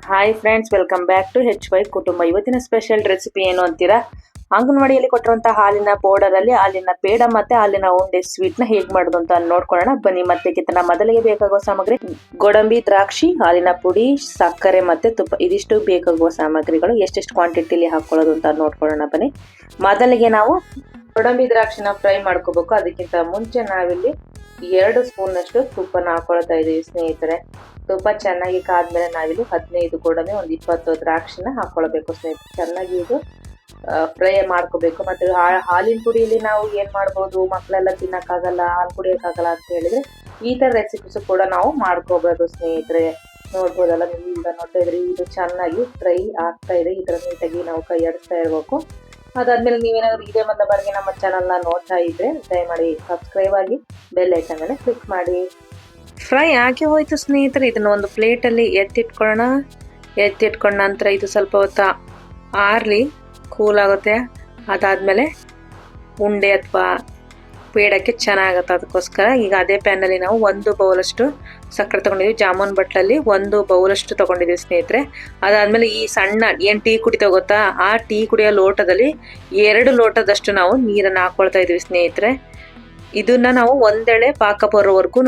Hi friends welcome back to H Y ಕುಟುಂಬ ಇವತ್ತಿನ special recipe ಏನು ಅಂತೀರಾ? ಅಂಗನವಾಡಿಯಲ್ಲಿ ಕೊಟ್ಟಿರುವಂತಹ ಹಾಲಿನ ಪೌಡರ್ ಅಲ್ಲಿ ಹಾಲಿನ ಪೇಡ ಮತ್ತೆ ಹಾಲಿನ ಉಂಡೆ ಸ್ವೀಟ್ನ ಹೇಗೆ ಮಾಡೋದು ಅಂತ ನೋಡ್ಕೊಳ್ಳೋಣ. ಬನ್ನಿ ಮತ್ತೆ ಕಿತ್ತನ. ಮೊದಲಿಗೆ ಬೇಕಾಗುವ ಸಾಮಗ್ರಿ, ಗೋಡಂಬಿ, ದ್ರಾಕ್ಷಿ, ಹಾಲಿನ ಪುಡಿ, ಸಕ್ಕರೆ ಮತ್ತೆ ತುಪ್ಪ. ಇದಿಷ್ಟು ಬೇಕಾಗುವ ಸಾಮಗ್ರಿಗಳು. ಎಷ್ಟೆಷ್ಟು ಕ್ವಾಂಟಿಟಿಲಿ ಹಾಕೊಳ್ಳೋದು ಅಂತ ನೋಡ್ಕೊಳ್ಳೋಣ ಬನ್ನಿ. ಮೊದಲಿಗೆ ನಾವು ಗೋಡಂಬಿ, ದ್ರಾಕ್ಷಿನ ಫ್ರೈ ಮಾಡ್ಕೋಬೇಕು. ಅದಕ್ಕಿಂತ ಮುಂಚೆ ನಾವಿಲ್ಲಿ ಎರಡು ಸ್ಪೂನ್ ಅಷ್ಟು ತುಪ್ಪನ ಹಾಕೊಳ್ತಾ ಇದೀವಿ ಸ್ನೇಹಿತರೆ. ತುಪ್ಪ ಚೆನ್ನಾಗಿ ಕಾದ್ಮೇಲೆ ನಾವಿಲ್ಲಿ ಹದಿನೈದು ಕೂಡನೇ ಒಂದು ಇಪ್ಪತ್ತು ದ್ರಾಕ್ಷಿನ ಹಾಕೊಳ್ಬೇಕು ಸ್ನೇಹಿತರೆ. ಚೆನ್ನಾಗಿ ಇದು ಫ್ರೈ ಮಾಡ್ಕೋಬೇಕು. ಮತ್ತೆ ಹಾಲಿನ ಪುಡಿಯಲ್ಲಿ ನಾವು ಏನ್ ಮಾಡ್ಬೋದು? ಮಕ್ಕಳೆಲ್ಲ ತಿನ್ನಕ್ಕಾಗಲ್ಲ, ಹಾಲು ಕುಡಿಯಕ್ಕಾಗಲ್ಲ ಅಂತ ಹೇಳಿದ್ರೆ ಈ ತರ ರೆಸಿಪೀಸ್ ಕೂಡ ನಾವು ಮಾಡ್ಕೋಬಹುದು ಸ್ನೇಹಿತರೆ. ನೋಡ್ಬೋದಲ್ಲ ನೀವು ಈಗ ನೋಡ್ತಾ ಇದ್ರಿ ಇದು ಚೆನ್ನಾಗಿ ಫ್ರೈ ಆಗ್ತಾ ಇದೆ. ಈ ನೀಟಾಗಿ ನಾವು ಕೈ ಆಡಿಸ್ತಾ ಇರ್ಬೇಕು. ಅದಾದ್ಮೇಲೆ ನೀವೇನಾದ್ರು ಇದೇ ಮೊದಲ ಬಾರಿಗೆ ನಮ್ಮ ಚಾನಲ್ನ ನೋಡ್ತಾ ಇದ್ರೆ ದಯಮಾಡಿ ಸಬ್ಸ್ಕ್ರೈಬ್ ಆಗಿ ಬೆಲ್ ಐಕನ್ ಮೇಲೆ ಕ್ಲಿಕ್ ಮಾಡಿ. ಫ್ರೈ ಆಗಿ ಹೋಯ್ತು ಸ್ನೇಹಿತರೆ, ಇದನ್ನ ಒಂದು ಪ್ಲೇಟಲ್ಲಿ ಎತ್ತಿಟ್ಕೊಳ್ಳೋಣ. ಎತ್ತಿಟ್ಕೊಂಡ ನಂತರ ಇದು ಸ್ವಲ್ಪ ಹೊತ್ತು ಆರ್ಲಿ, ಕೂಲ್ ಆಗುತ್ತೆ. ಅದಾದ್ಮೇಲೆ ಉಂಡೆ ಅಥವಾ ಪೇಡಕ್ಕೆ ಚೆನ್ನಾಗತ್ತೆ ಅದಕ್ಕೋಸ್ಕರ. ಈಗ ಅದೇ ಪ್ಯಾನಲ್ಲಿ ನಾವು ಒಂದು ಬೌಲಷ್ಟು ಸಕ್ಕರೆ ತಗೊಂಡಿದ್ವಿ ಜಾಮೂನ್ ಬಟ್ಲಲ್ಲಿ ಒಂದು ಬೌಲಷ್ಟು ತಗೊಂಡಿದ್ವಿ ಸ್ನೇಹಿತರೆ. ಅದಾದಮೇಲೆ ಈ ಸಣ್ಣ, ಏನ್ ಟೀ ಕುಡಿತಾ ಗೊತ್ತಾ? ಆ ಟೀ ಕುಡಿಯೋ ಲೋಟದಲ್ಲಿ ಎರಡು ಲೋಟದಷ್ಟು ನಾವು ನೀರನ್ನು ಹಾಕೊಳ್ತಾ ಇದ್ವಿ ಸ್ನೇಹಿತರೆ. ಇದನ್ನು ನಾವು ಒಂದೆಳೆ ಪಾಕ ಬರೋವರೆಗೂ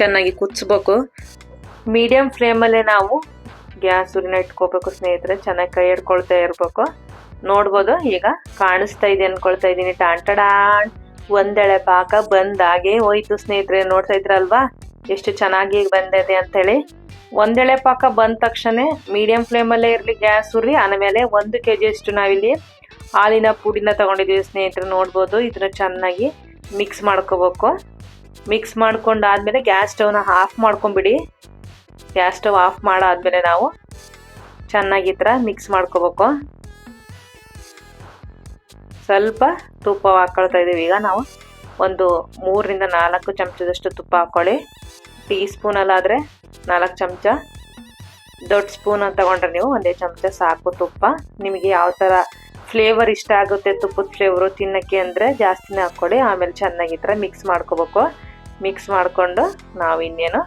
ಚೆನ್ನಾಗಿ ಕುದಿಸ್ಬೇಕು. ಮೀಡಿಯಮ್ ಫ್ಲೇಮಲ್ಲೇ ನಾವು ಗ್ಯಾಸ್ ಉರಿನ ಇಟ್ಕೋಬೇಕು ಸ್ನೇಹಿತರೆ. ಚೆನ್ನಾಗಿ ಕೈ ಹಿಡ್ಕೊಳ್ತಾ ಇರಬೇಕು. ನೋಡ್ಬೋದು, ಈಗ ಕಾಣಿಸ್ತಾ ಇದೆ ಅನ್ಕೊಳ್ತಾ ಇದ್ದೀನಿ. ಟಾಂಟಡಾಣ್ ಒಂದೆಳೆ ಪಾಕ ಬಂದಾಗೆ ಹೋಯ್ತು ಸ್ನೇಹಿತರೆ. ನೋಡ್ತಾ ಇದ್ರಲ್ವಾ? ಎಷ್ಟು ಚೆನ್ನಾಗಿ ಬಂದಿದೆ ಅಂತೇಳಿ. ಒಂದೆಳೆ ಪಾಕ ಬಂದ ತಕ್ಷಣ ಮೀಡಿಯಮ್ ಫ್ಲೇಮಲ್ಲೇ ಇರಲಿ ಗ್ಯಾಸ್ ಉರಿ. ಆಮೇಲೆ ಒಂದು ಕೆ ಜಿಯಷ್ಟು ನಾವಿಲ್ಲಿ ಹಾಲಿನ ಪುಡಿನ ತಗೊಂಡಿದ್ದೀವಿ ಸ್ನೇಹಿತರೆ. ನೋಡ್ಬೋದು ಇದನ್ನ ಚೆನ್ನಾಗಿ ಮಿಕ್ಸ್ ಮಾಡ್ಕೋಬೇಕು. ಮಿಕ್ಸ್ ಮಾಡ್ಕೊಂಡಾದ್ಮೇಲೆ ಗ್ಯಾಸ್ ಸ್ಟವ್ನ ಆಫ್ ಮಾಡ್ಕೊಂಬಿಡಿ ಗ್ಯಾಸ್ ಸ್ಟವ್ ಆಫ್ ಮಾಡಾದ್ಮೇಲೆ ನಾವು ಚೆನ್ನಾಗಿ ಈ ಥರ ಮಿಕ್ಸ್ ಮಾಡ್ಕೋಬೇಕು. ಸ್ವಲ್ಪ ತುಪ್ಪ ಹಾಕ್ಕೊಳ್ತಾ ಇದ್ದೀವಿ. ಈಗ ನಾವು ಒಂದು ಮೂರರಿಂದ ನಾಲ್ಕು ಚಮಚದಷ್ಟು ತುಪ್ಪ ಹಾಕ್ಕೊಳ್ಳಿ ಟೀ ಸ್ಪೂನಲ್ಲಾದರೆ ನಾಲ್ಕು ಚಮಚ. ದೊಡ್ಡ ಸ್ಪೂನ್ ತಗೊಂಡ್ರೆ ನೀವು ಒಂದೇ ಚಮಚ ಸಾಕು ತುಪ್ಪ. ನಿಮಗೆ ಯಾವ ಥರ ಫ್ಲೇವರ್ ಇಷ್ಟ ಆಗುತ್ತೆ ತುಪ್ಪದ ಫ್ಲೇವರು ತಿನ್ನಕ್ಕೆ ಅಂದರೆ ಜಾಸ್ತಿನೇ ಹಾಕ್ಕೊಳ್ಳಿ. ಆಮೇಲೆ ಚೆನ್ನಾಗಿ ಥರ ಮಿಕ್ಸ್ ಮಾಡ್ಕೋಬೇಕು. ಮಿಕ್ಸ್ ಮಾಡಿಕೊಂಡು ನಾವು ಇನ್ನೇನು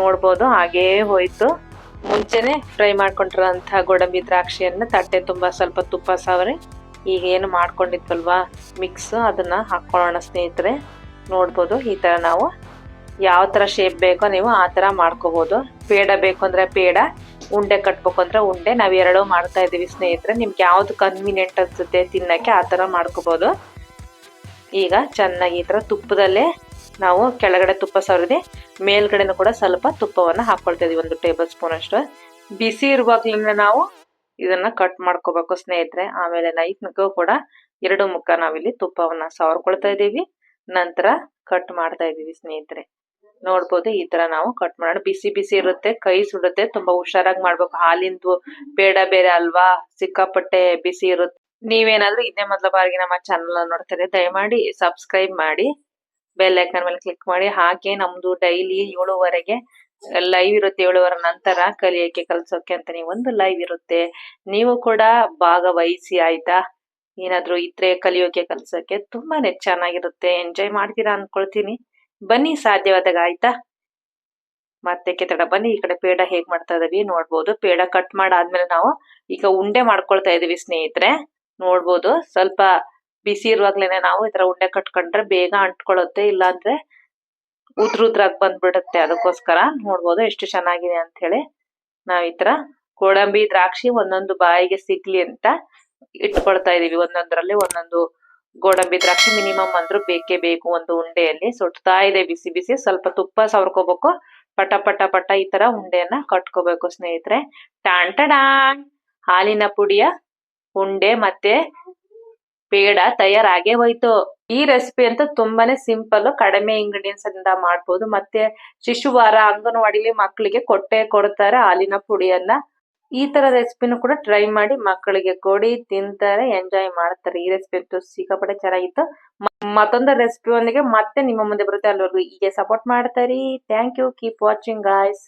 ನೋಡ್ಬೋದು. ಹಾಗೇ ಹೋಯಿತು. ಮುಂಚೆನೇ ಫ್ರೈ ಮಾಡ್ಕೊಂಡಿರೋಂಥ ಗೋಡಂಬಿ ದ್ರಾಕ್ಷಿಯನ್ನು ತಟ್ಟೆ ತುಂಬ ಸ್ವಲ್ಪ ತುಪ್ಪ ಸಾವರಿ ಈಗ ಏನು ಮಾಡ್ಕೊಂಡಿದ್ವಲ್ವ? ಮಿಕ್ಸ್ ಅದನ್ನು ಹಾಕ್ಕೊಳ್ಳೋಣ ಸ್ನೇಹಿತರೆ. ನೋಡ್ಬೋದು ಈ ಥರ ನಾವು ಯಾವ ಥರ ಶೇಪ್ ಬೇಕೋ ನೀವು ಆ ಥರ ಮಾಡ್ಕೋಬೋದು. ಪೇಡ ಬೇಕು ಅಂದರೆ ಪೇಡ ಉಂಡೆ ಕಟ್ಬೇಕು ಅಂದ್ರೆ ಉಂಡೆ. ನಾವು ಎರಡೂ ಮಾಡ್ತಾ ಇದ್ದೀವಿ ಸ್ನೇಹಿತರೆ. ನಿಮ್ಗೆ ಯಾವ್ದು ಕನ್ವೀನಿಯೆಂಟ್ ಅನ್ಸುತ್ತೆ ತಿನ್ನಕ್ಕೆ ಆ ಥರ ಮಾಡ್ಕೋಬೋದು. ಈಗ ಚೆನ್ನಾಗಿ ಈ ತುಪ್ಪದಲ್ಲೇ ನಾವು ಕೆಳಗಡೆ ತುಪ್ಪ ಸವರಿದೆ. ಮೇಲ್ಗಡೆನೂ ಕೂಡ ಸ್ವಲ್ಪ ತುಪ್ಪವನ್ನು ಹಾಕೊಳ್ತಾ ಇದೀವಿ. ಒಂದು ಟೇಬಲ್ ಸ್ಪೂನ್ ಅಷ್ಟು. ಬಿಸಿ ಇರುವಾಗ್ಲಿಂದ ನಾವು ಇದನ್ನ ಕಟ್ ಮಾಡ್ಕೋಬೇಕು ಸ್ನೇಹಿತರೆ. ಆಮೇಲೆ ನೈಫ್ಗೂ ಕೂಡ ಎರಡು ಮುಖ ನಾವಿಲ್ಲಿ ತುಪ್ಪವನ್ನ ಸವರ್ಕೊಳ್ತಾ ಇದ್ದೀವಿ ನಂತರ ಕಟ್ ಮಾಡ್ತಾ ಇದ್ದೀವಿ ಸ್ನೇಹಿತರೆ. ನೋಡ್ಬೋದು ಈ ತರ ನಾವು ಕಟ್ ಮಾಡೋಣ. ಬಿಸಿ ಬಿಸಿ ಇರುತ್ತೆ, ಕೈ ಸುಡುತ್ತೆ, ತುಂಬಾ ಹುಷಾರಾಗಿ ಮಾಡ್ಬೇಕು. ಹಾಲಿಂದು ಬೇಡ ಬೇರೆ ಅಲ್ವಾ? ಸಿಕ್ಕಾಪಟ್ಟೆ ಬಿಸಿ ಇರುತ್ತೆ. ನೀವೇನಾದ್ರೂ ಇದೇ ಮೊದಲ ಬಾರಿಗೆ ನಮ್ಮ ಚಾನಲ್ ನೋಡ್ತಾರೆ ದಯಮಾಡಿ ಸಬ್ಸ್ಕ್ರೈಬ್ ಮಾಡಿ ಬೆಲ್ ಐಕನ್ ಮೇಲೆ ಕ್ಲಿಕ್ ಮಾಡಿ. ಹಾಗೆ ನಮ್ದು ಡೈಲಿ ಏಳುವರೆಗೆ ಲೈವ್ ಇರುತ್ತೆ. ಏಳುವರೆ ನಂತರ ಕಲಿಯಕ್ಕೆ ಕಲ್ಸೋಕೆ ಅಂತ ನೀವು ಒಂದು ಲೈವ್ ಇರುತ್ತೆ. ನೀವು ಕೂಡ ಭಾಗವಹಿಸಿ, ಆಯ್ತಾ? ಏನಾದ್ರೂ ಇದ್ರೆ ಕಲಿಯೋಕೆ, ಕಲ್ಸೋಕೆ ತುಂಬಾನೇ ಚೆನ್ನಾಗಿರುತ್ತೆ. ಎಂಜಾಯ್ ಮಾಡ್ತೀರಾ ಅನ್ಕೊಳ್ತೀನಿ. ಬನ್ನಿ ಸಾಧ್ಯವಾದಾಗ ಆಯ್ತಾ ಮತ್ತೆ ಕೆತ್ತಡ, ಬನ್ನಿ, ಈ ಕಡೆ ಪೇಡ ಹೇಗ್ ಮಾಡ್ತಾ ಇದೀವಿ ನೋಡ್ಬೋದು. ಪೇಡ ಕಟ್ ಮಾಡಾದ್ಮೇಲೆ ನಾವು ಈಗ ಉಂಡೆ ಮಾಡ್ಕೊಳ್ತಾ ಇದೀವಿ ಸ್ನೇಹಿತರೆ, ನೋಡ್ಬೋದು. ಸ್ವಲ್ಪ ಬಿಸಿ ಇರುವಾಗ್ಲೇನೆ ನಾವು ಈ ತರ ಉಂಡೆ ಕಟ್ಕೊಂಡ್ರೆ ಬೇಗ ಅಂಟ್ಕೊಳ್ಳುತ್ತೆ, ಇಲ್ಲಾಂದ್ರೆ ಉದ್ರ ಉದ್ರಾಗ್ ಬಂದ್ಬಿಡುತ್ತೆ. ಅದಕ್ಕೋಸ್ಕರ ನೋಡ್ಬೋದು ಎಷ್ಟು ಚೆನ್ನಾಗಿದೆ ಅಂತ ಹೇಳಿ ನಾವ್ ಈ ತರ ಗೋಡಂಬಿ, ದ್ರಾಕ್ಷಿ ಒಂದೊಂದು ಬಾಯಿಗೆ ಸಿಗ್ಲಿ ಅಂತ ಇಟ್ಕೊಳ್ತಾ ಇದೀವಿ. ಒಂದೊಂದ್ರಲ್ಲಿ ಒಂದೊಂದು ಗೋಡಂಬಿ ದ್ರಾಕ್ಷಿ ಮಿನಿಮಮ್ ಅಂದ್ರೂ ಬೇಕೇ ಬೇಕು ಒಂದು ಉಂಡೆಯಲ್ಲಿ. ಸುಡ್ತಾ ಇದೆ, ಬಿಸಿ ಬಿಸಿ. ಸ್ವಲ್ಪ ತುಪ್ಪ ಸವರ್ಕೋಬೇಕು. ಪಟ ಪಟ ಪಟ ಈ ತರ ಉಂಡೆಯನ್ನ ಕಟ್ಕೋಬೇಕು ಸ್ನೇಹಿತರೆ. ಟಾಂಟಡಾನ್ ಹಾಲಿನ ಪುಡಿಯ ಉಂಡೆ ಮತ್ತೆ ಪೇಡ ತಯಾರಾಗೇ ಹೋಯ್ತು. ಈ ರೆಸಿಪಿ ಅಂತ ತುಂಬಾನೇ ಸಿಂಪಲ್ ಕಡಿಮೆ ಇಂಗ್ರೀಡಿಯೆಂಟ್ಸ್ ಇಂದ ಮಾಡ್ಬೋದು. ಮತ್ತೆ ಶಿಶುವಾರ ಅಂಗನವಾಡಿಲಿ ಮಕ್ಕಳಿಗೆ ಕೊಟ್ಟೆ ಕೊಡ್ತಾರೆ ಹಾಲಿನ ಪುಡಿಯನ್ನ. ಈ ತರ ರೆಸಿಪಿನೂ ಕೂಡ ಟ್ರೈ ಮಾಡಿ ಮಕ್ಕಳಿಗೆ ಕೊಡಿ, ತಿಂತಾರೆ ಎಂಜಾಯ್ ಮಾಡ್ತಾರೆ. ಈ ರೆಸಿಪಿ ಅಂತೂ ಸಿಕ್ಕಾಪಟ್ಟೆ ಚೆನ್ನಾಗಿತ್ತು. ಮತ್ತೊಂದು ರೆಸಿಪಿ ಒಂದಿಗೆ ಮತ್ತೆ ನಿಮ್ಮ ಮುಂದೆ ಬರುತ್ತೆ. ಅಲ್ಲಿವರೆಗೂ ಹೀಗೆ ಸಪೋರ್ಟ್ ಮಾಡ್ತಾರೆ. Thank you keep watching guys